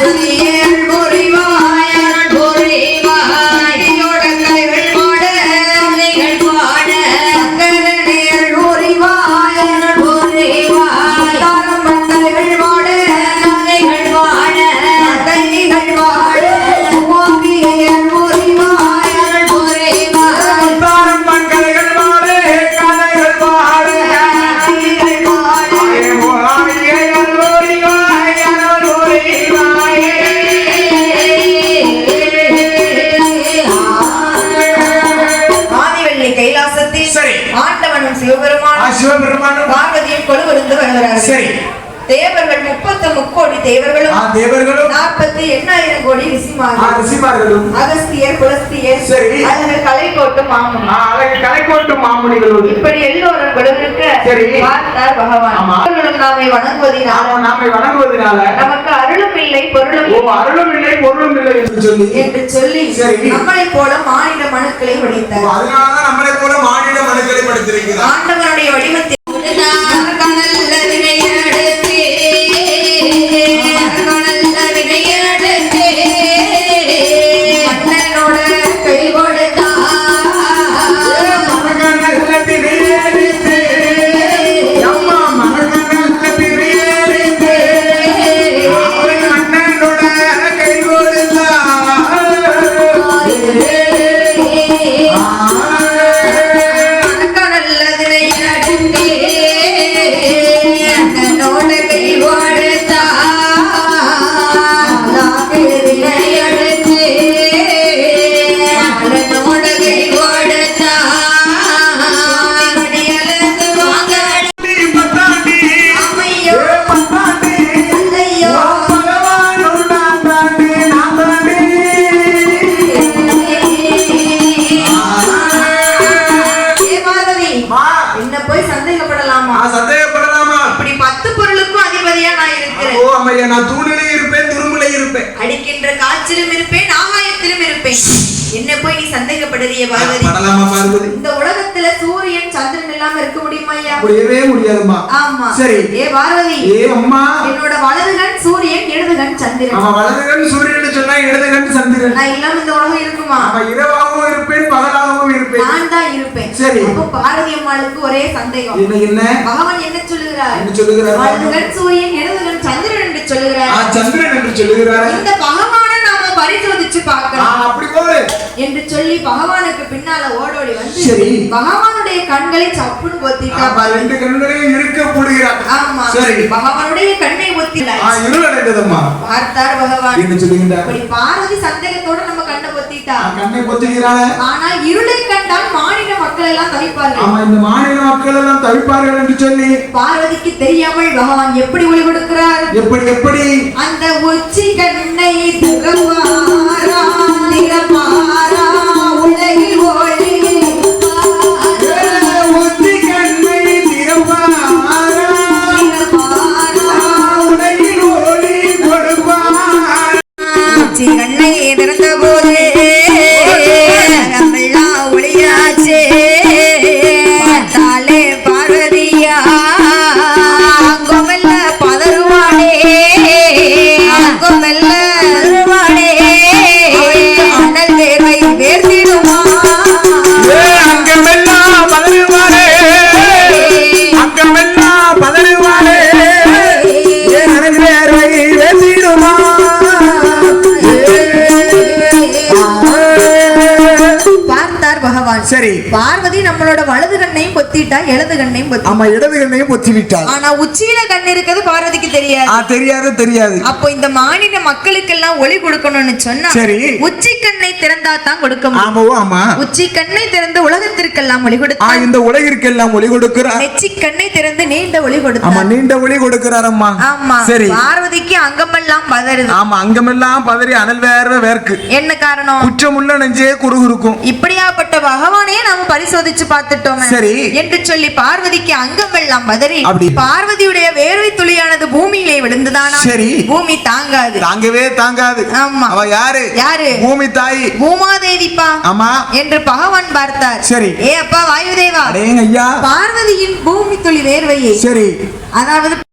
দুনিয়া சிவபெருமானும் வருகிறார்கள் சரி. தேவர்கள் முப்பத்து முக்கோடி தேவர்களும் தேவர்களும் நாற்பத்தி எண்ணாயிரம் கோடி ரிஷிமார்களும் அகஸ்தியர் புலஸ்தியர் சரி. அழகர் கலை கோட்டும் மாமுனி. ஆ அழகு கலைக்கோட்டு மாமுனிகளோடு. இப்படி எல்லோரும் கொழுவிருக்க சரி. பார்த்தார் பகவான். அவர்களும் நாமை வணங்குவதினால் நாம வணங்குவதனால நமக்கு அருளும் இல்லை பொருளும் அருளும் இல்லை பொருளும் இல்லை என்று சொல்லி. என்று சொல்லி சரி. நம்மளைப் போல மானிட மனுக்களை வடித்தார் அதனாலதான் நம்மளை போல நான் தூணிலே இருப்பேன் துரும்பிலே இருப்பேன். அடிக்கின்ற காற்றிலும் இருப்பேன் ஆகாயத்திலும் இருப்பேன். என்ன போய் நீ சந்தேகப்படுறிய பார்வதி? படலாமா பார்வதி? இந்த உலகத்துல சூரியன் சந்திரன் இல்லாம இருக்க முடியுமா ஐயா? முடியவே முடியாதும்மா. ஆமா. சரி. ஏ பார்வதி ஏ அம்மா. என்னோட வலதுகண் சூரியன் இடதுகண் சந்திரன். அவன் வலதுகன் சூரியன் சொன்னா இடதுகன் சந்திரன். நான் இல்லாம இந்த உலகம் இருக்குமா? அவன் இரவாகவும் இருப்பேன் பகலாகவும் இருப்பேன். நான் தான் இருப்பேன். சரி. அப்போ பார்வதி அம்மாளுக்கு ஒரே சந்தேகம். என்ன என்ன? பகவான் என்ன சொல்லுகிறார்? என்ன சொல்லுகிறார்? வலதுகண் சூரியன் இடதுகண் சந்திரன் என்று சொல்லுகிறார். இந்த பகவானை நாம பரிசோதிச்சு ஆ, பார்க்கலாம் அப்படி போடு. என்று சொல்லி பகவானுக்கு பின்னால ஓடோடி வந்து சரி. பகவானுடைய கண்களை சப்புன்னு பொத்திட்டா ஆமா, ரெண்டு கண்களையும் இருக்க போடுகிறார் ஆமா சரி. பகவானுடைய கண்ணை ஆ, ஒத்தினார் இருள் அடைந்ததம்மா பார்த்தார் பகவான். என்ன சொல்லுகின்றார்? இப்படி பார்வதி சந்தேகத்தோட நம்ம கண்ணை பொத்திட்டா. ஆ, கண்ணை பொத்துகிறாள். ஆனால் இருளை கண்டால் மாநில மக்கள் எல்லாம் தவிப்பார்கள். ஆமா இந்த மாநில மக்கள் எல்லாம் தவிப்பார்கள் என்று சொல்லி. பார்வதிக்கு தெரியாமல் பகவான் எப்படி ஒளி எப்படி எப்படி? அந்த உச்சி கண்ணை திறப்பாரா திறப்பாரா உலகில் ஒளி ஒத்தி கண்ணை திறப்பாரா. உலகில். உச்சி கண்ணை திறந்த போதே சரி. பார்வதி நம்மளோட வலது கண்ணையும் பொத்திட்டா இடது கண்ணையும் பொத்தி ஆமா இடது கண்ணையும் பொத்தி விட்டாள் ஆனா உச்சியில கண் இருக்கிறது பார்வதிக்கு தெரியாது. ஆ தெரியாது தெரியாது. அப்போ இந்த மாநில மக்களுக்கெல்லாம் ஒளி கொடுக்கணும்னு சொன்னா சரி. உச்சி கண்ணை திறந்தா தான் கொடுக்க முடியும். ஆமாவோ ஆமா. உச்சி கண்ணை திறந்து உலகத்திற்கெல்லாம் ஒளி ஆ கொடுத்தார் இந்த உலகிற்கெல்லாம் ஒளி கொடுக்கிறார். நெச்சி கண்ணை திறந்து நீண்ட ஒளி ஆமா கொடுத்தார் நீண்ட ஒளி கொடுக்கிறார் அம்மா ஆமா சரி. பார்வதிக்கு அங்கமெல்லாம் பதறுது. ஆமா அங்கமெல்லாம் பதறி அனல் வேற வேர்க்கு. என்ன காரணம்? குற்றமுள்ள நெஞ்சே குறுகுறுக்கும். இப்படியாப்பட்ட பகவானையே நாம பரிசோதிச்சு பார்த்துட்டோம். சரி. என்று சொல்லி பார்வதிக்கு அங்கமெல்லாம் பதறி அப்படி. பார்வதியுடைய வேர்வை துளியானது பூமியிலே விழுந்துதானா? சரி. பூமி தாங்காது. தாங்கவே தாங்காது. ஆமா. அவ யாரு? யாரு? பூமி தாய். பூமாதேவிப்பா. ஆமா என்று பகவான் பார்த்தார். சரி. ஏ அப்பா வாயுதேவா? ஐயா பார்வதியின் பூமி துளி வேர்வையை. சரி. அதாவது